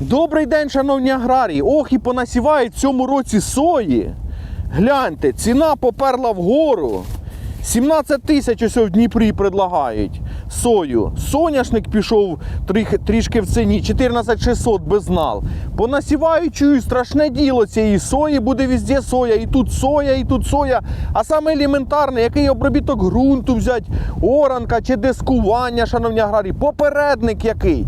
Добрий день, шановні аграрії. Ох, і понасівають в цьому році сої. Гляньте, ціна поперла вгору. 17 тисяч ось в Дніпрі предлагають сою. Соняшник пішов трішки в ціні, 14 600 без нал. Понасівають, чую, страшне діло цієї сої, буде везде соя, і тут соя, і тут соя. А саме елементарне, який обробіток ґрунту взяти, оранка чи дискування, шановні аграрії, попередник який.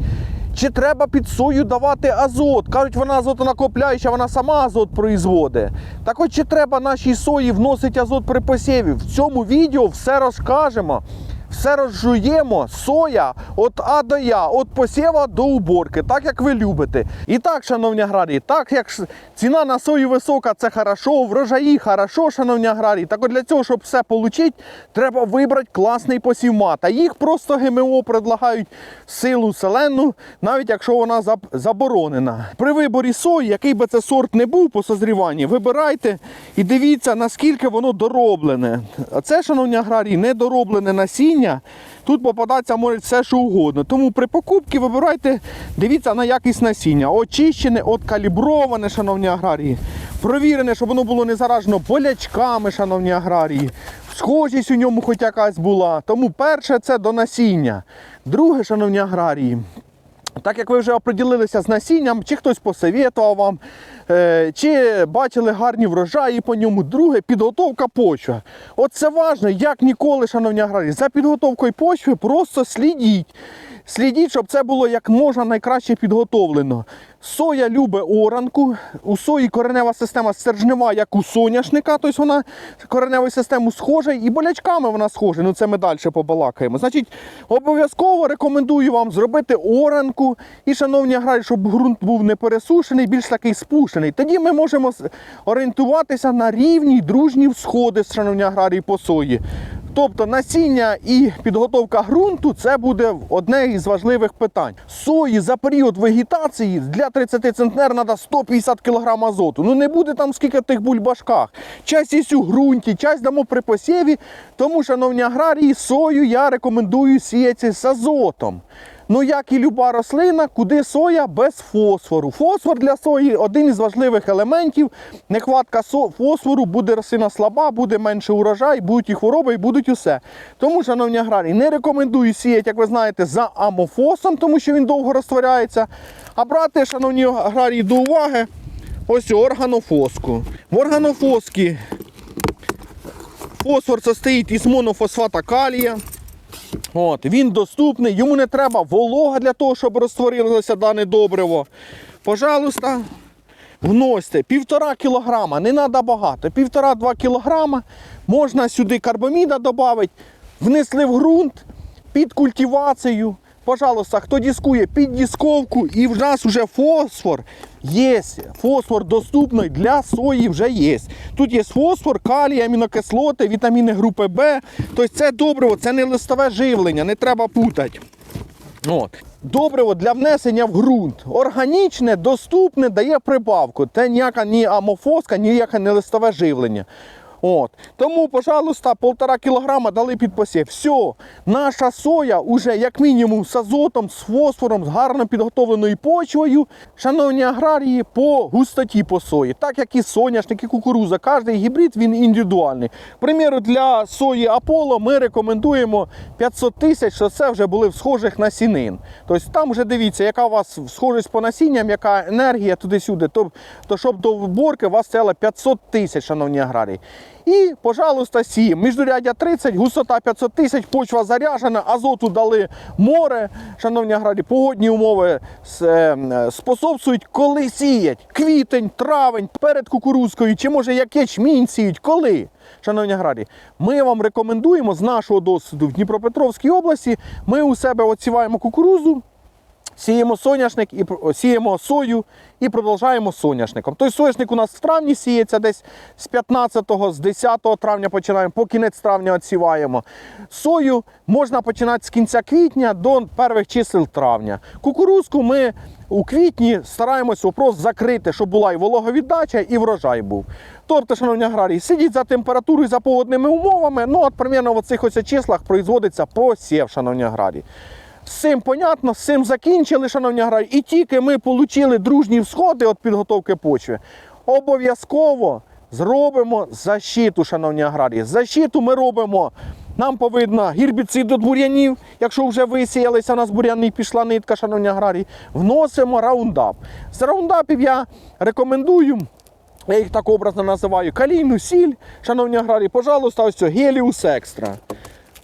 Чи треба під сою давати азот? Кажуть, вона азотонакопляюча, вона сама азот производить. Так от чи треба нашій сої вносити азот при посіві? В цьому відео все розкажемо. Все розжуємо, соя від А до Я, від посіва до уборки, так як ви любите. І так, шановні аграрії, так як ціна на сою висока, це хорошо, врожаї хорошо, шановні аграрії. Так от для цього, щоб все отримати, треба вибрати класний посівмат. А їх просто ГМО предлагають силу селену, навіть якщо вона заборонена. При виборі сої, який би це сорт не був по созріванні, вибирайте і дивіться, наскільки воно дороблене. А це, шановні аграрії, недороблене насіння. Тут попадатися може все, що угодно. Тому при покупці вибирайте, дивіться на якість насіння. Очищене, откаліброване, шановні аграрії. Провірене, щоб воно було не заражено болячками, шановні аграрії. Схожість у ньому хоч якась була. Тому перше це до насіння. Друге, шановні аграрії, так як ви вже оприділилися з насінням, чи хтось посоветував вам, чи бачили гарні врожаї по ньому. Друге, підготовка почви. От це важливо, як ніколи, шановні аграрії. За підготовкою почви просто слідіть. Слідіть, щоб це було як можна найкраще підготовлено. Соя любить оранку, у сої коренева система стержнева, як у соняшника, тобто вона кореневою систему схожа, і болячками вона схожа. Ну це ми далі побалакаємо. Значить, обов'язково рекомендую вам зробити оранку. І, шановні аграрії, щоб ґрунт був не пересушений, більш такий спушений. Тоді ми можемо орієнтуватися на рівні дружні всходи, шановні аграрії, по сої. Тобто насіння і підготовка ґрунту це буде одне із важливих питань. Сої за період вегетації для 30 центнер треба 150 кг азоту. Ну не буде там скільки тих бульбашках. Часть є у ґрунті, часть дамо при посіві. Тому, шановні аграрії, сою я рекомендую сіяти з азотом. Ну, як і люба рослина, куди соя без фосфору. Фосфор для сої один із важливих елементів. Нехватка фосфору буде рослина слаба, буде менше урожай, будуть і хвороби, і будуть усе. Тому, шановні аграрії, не рекомендую сіяти, як ви знаєте, за амофосом, тому що він довго розтворяється. А брати, шановні аграрії, до уваги, ось органофоску. В органофоскі фосфор состоїть із монофосфата калія. От, він доступний, йому не треба волога для того, щоб розтворилося дане добриво. Пожалуйста, вносьте півтора кілограма, не треба багато. Півтора-два кілограма. Можна сюди карбаміда додати, внесли в ґрунт під культивацію. Пожалуйста, хто дискує під дисковку, і в нас вже фосфор є. Фосфор доступний для сої вже є. Тут є фосфор, калій, амінокислоти, вітаміни групи Б. Тобто це добриво, це не листове живлення, не треба путати. От. Добриво для внесення в ґрунт. Органічне, доступне, дає прибавку. Це ніяка ні амофоска, ніяке не листове живлення. От. Тому, пожалуйста, полтора кілограма дали під посів. Все, наша соя уже як мінімум з азотом, з фосфором, з гарно підготовленою почвою. Шановні аграрії, по густоті по сої. Так як і соняшник, і кукуруза. Кожний гібрид він індивідуальний. К примеру, для сої Аполло ми рекомендуємо 500 тисяч, що це вже були в схожих насінин. Тобто там вже дивіться, яка у вас схожість по насінням, яка енергія туди-сюди. То, то щоб до вборки у вас стояло 500 тисяч, шановні аграрії. І, пожалуйста, сіємо. Міждуряддя 30, густота 500 тисяч, почва заряжена, азоту дали море. Шановні аграрії, погодні умови е, способствують, коли сіять. Квітень, травень, перед кукурузкою, чи може як ячмінь сіють, коли? Шановні аграрії, ми вам рекомендуємо з нашого досвіду в Дніпропетровській області. Ми у себе оціваємо кукурузу, Сіємо соняшник і сіємо сою і продовжуємо соняшником. Той соняшник у нас в травні сіється десь з 15-го, з 10 травня починаємо, по кінець травня відсіваємо. Сою можна починати з кінця квітня до перших чисел травня. Кукурузку ми у квітні стараємось вопрос закрити, щоб була і вологовіддача, і врожай був. Тобто, шановні аграрії, сидіть за температурою, за погодними умовами. Ну, от примерно в цих числах производиться посів, шановні аграрії. З цим понятно, з цим закінчили, шановні аграрії. І тільки ми отримали дружні всходи від підготовки почви, обов'язково зробимо защиту, шановні аграрії. Защиту ми робимо. Нам повинно гербіцид від бур'янів, якщо вже висіялися, у нас бур'яни пішла нитка, шановні аграрії. Вносимо раундап. З раундапів я рекомендую я їх так образно називаю, калійну сіль, шановні аграрії, пожалуйста, ось це Геліус Екстра.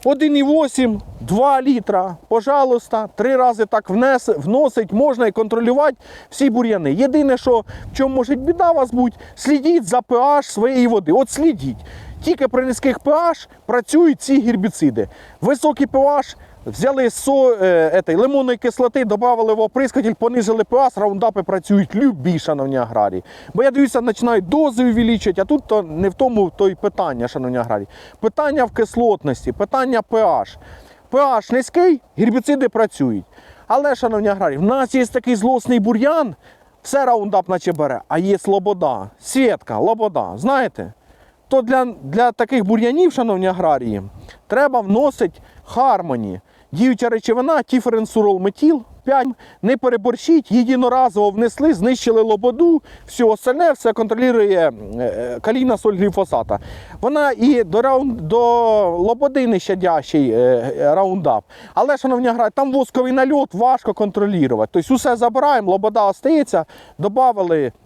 1,8, 2 літра, пожалуйста, три рази так внес, вносить, можна і контролювати всі бур'яни. Єдине, що в чому може біда вас бути, слідіть за pH своєї води. От слідіть. Тільки при низьких pH працюють ці гербіциди. Високий pH взяли со, е, етой, лимонної кислоти, додали в оприскатель, понизили pH, раундапи працюють любі, шановні аграрії. Бо я дивлюся, починають дози увеличувати, а тут то не в тому то й питання, шановні аграрії. Питання в кислотності, питання pH. pH низький, гербіциди працюють. Але, шановні аграрії, в нас є такий злосний бур'ян, все раундап наче бере, а є слобода, світка, лобода. Знаєте? то для, для таких бур'янів, шановні аграрії, треба вносити хармоні. Діюча речовина, тіференсурол метіл 5. Не переборщіть, єдиноразово внесли, знищили лободу, все остальне все контролює е, калійна соль гліфосата. Вона і до, раунд, до лободи не щадящий е, е, раундап. Але, шановні аграрії, там восковий нальот важко контролювати. Тобто усе забираємо, лобода остається, додали Е,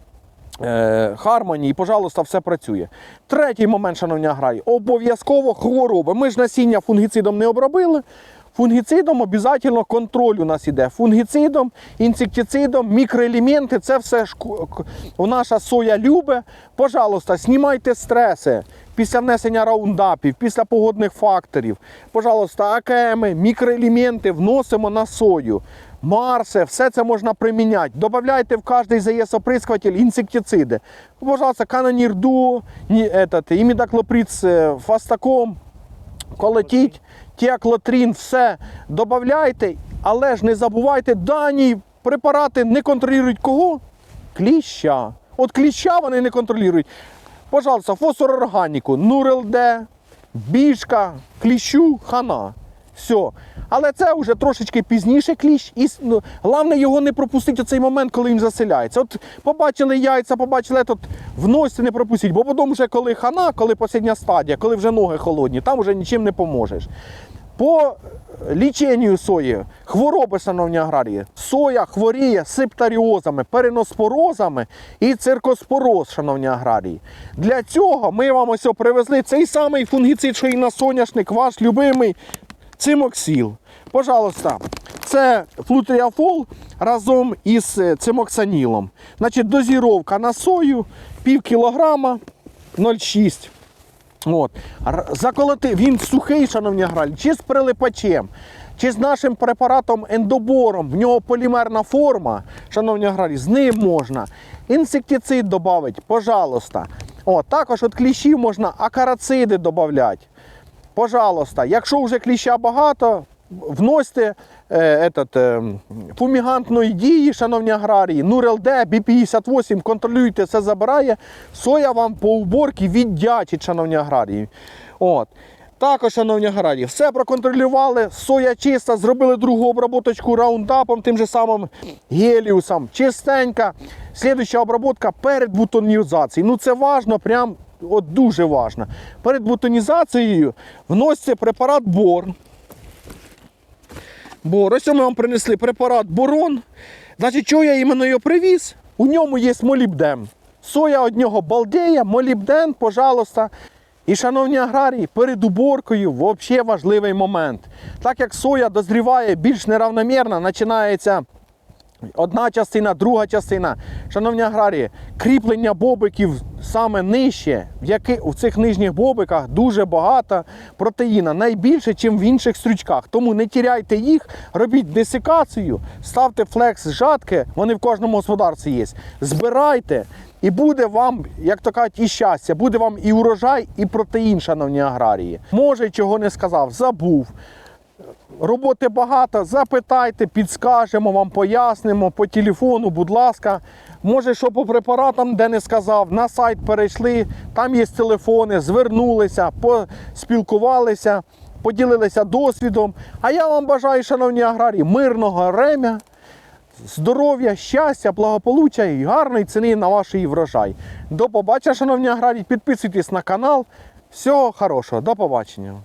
Хармоні, і, пожалуйста, все працює. Третій момент, шановні аграрії, обов'язково хвороби. Ми ж насіння фунгіцидом не обробили. Фунгіцидом обов'язково контроль у нас іде. Фунгіцидом, інсектицидом, мікроелементи це все к- наша соя любе. Пожалуйста, знімайте стреси після внесення раундапів, після погодних факторів. Пожалуйста, АКМи, мікроелементи вносимо на сою. Марсе, все це можна приміняти. Добавляйте в кожний заєс оприскуватель інсектициди. Пожалуйста, канонір дуо, ні, этот, імідаклоприд з е, фастаком, колотіть, тіаклотрін, все додавайте, але ж не забувайте, дані препарати не контролюють кого? Кліща. От кліща вони не контролюють. Пожалуйста, фосфорорганіку, Нурел-Д, біжка, кліщу, хана. Все. Але це вже трошечки пізніше кліщ. І ну, головне його не пропустити цей момент, коли він заселяється. От побачили яйця, побачили тут, вносьте не пропустіть. Бо потім вже коли хана, коли посідня стадія, коли вже ноги холодні, там вже нічим не поможеш. По ліченню сої, хвороби, шановні аграрії, соя хворіє септаріозами, переноспорозами і циркоспороз, шановні аграрії. Для цього ми вам ось привезли цей самий фунгіцид, що і на соняшник, ваш любимий цимоксіл. Пожалуйста, це флутріафол разом із е, цимоксанілом. Значить, дозіровка на сою пів кілограма 0,6. От. Заколоти, він сухий, шановні аграрії, чи з прилипачем, чи з нашим препаратом ендобором, в нього полімерна форма, шановні аграрії, з ним можна. Інсектицид додати, пожалуйста. От, також від кліщів можна акарациди додати. Пожалуйста, якщо вже кліща багато, вносьте е, этот, е, фумігантної дії, шановні аграрії, Нурел-Д, B58, контролюйте, все забирає. Соя вам по уборці віддячить, шановні аграрії. От. Також, шановні аграрії, все проконтролювали, соя чиста, зробили другу обработочку раундапом, тим же самим геліусом, чистенька. Слідуюча обработка перед бутонізацією. Ну це важно, прям от дуже важно. Перед бутонізацією вноситься препарат бор. Бор. Ось ми вам принесли препарат борон. Значить, чого я іменно його привіз? У ньому є молібден. Соя від нього балдеє, молібден, пожалуйста. І, шановні аграрії, перед уборкою взагалі важливий момент. Так як соя дозріває більш неравномірно, починається одна частина, друга частина. Шановні аграрії, кріплення бобиків саме нижче, в, яки, в цих нижніх бобиках дуже багато протеїна, найбільше, ніж в інших стручках. Тому не тіряйте їх, робіть десикацію, ставте флекс жатки, вони в кожному господарстві є. Збирайте. І буде вам, як то кажуть, і щастя, буде вам і урожай, і протеїн, шановні аграрії. Може, чого не сказав, забув. Роботи багато, запитайте, підскажемо вам, пояснимо по телефону, будь ласка. Може, що по препаратам, де не сказав, на сайт перейшли, там є телефони, звернулися, поспілкувалися. поділилися досвідом. А я вам бажаю, шановні аграрії, мирного ремя, здоров'я, щастя, благополуччя і гарної ціни на ваш врожай. До побачення, шановні аграрії, підписуйтесь на канал. Всього хорошого, до побачення.